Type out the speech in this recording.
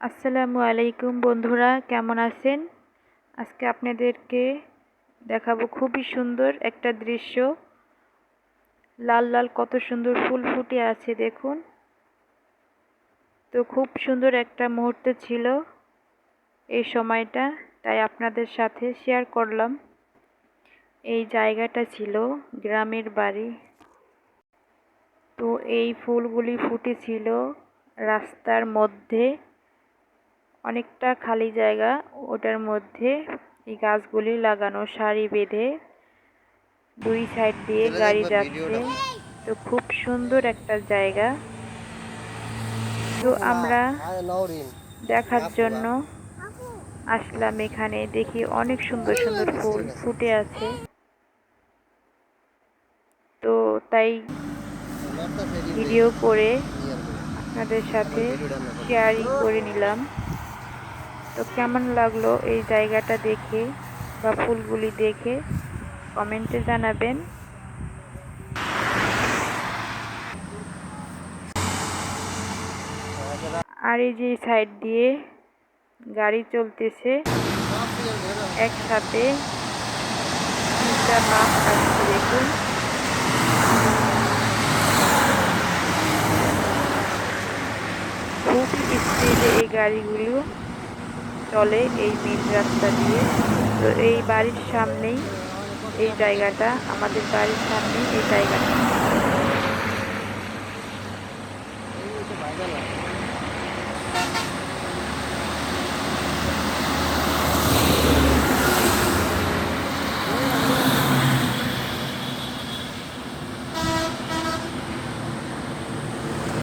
আসসালামু আলাইকুম বন্ধুরা, কেমন আছেন? আজকে আপনাদেরকে দেখাবো খুবই সুন্দর একটা দৃশ্য। লাল লাল কত সুন্দর ফুল ফুটে আছে দেখুন। তো খুব সুন্দর একটা মুহূর্ত ছিল এই সময়টা, তাই আপনাদের সাথে শেয়ার করলাম। এই জায়গাটা ছিল গ্রামের বাড়ি। তো এই ফুলগুলি ফুটেছিল রাস্তার মধ্যে। অনেকটা খালি জায়গা। ওটার মধ্যে এই গাছগুলি লাগানো সারি বেঁধে দুই সাইড দিয়ে গাড়ি যাচ্ছে। তো খুব সুন্দর একটা জায়গা। তো আমরা দেখার জন্য আসলাম এখানে। দেখি অনেক সুন্দর সুন্দর ফুল ফুটে আছে। তো তাই ভিডিও করে আপনাদের সাথে শেয়ারিং করে নিলাম। তো কেমন লাগল এই জায়গাটা দেখে বা ফুলগুলি দেখে? কমেন্টে জানাবেন। আর এই যে সাইড দিয়ে গাড়ি চলতেছে, একসাথে দেখুন। খুব স্পিডে এই গাড়িগুলো চলে এই মেন রাস্তা দিয়ে। তো এই বাড়ির সামনেই এই জায়গাটা, আমাদের বাড়ির সামনেই এই জায়গাটা।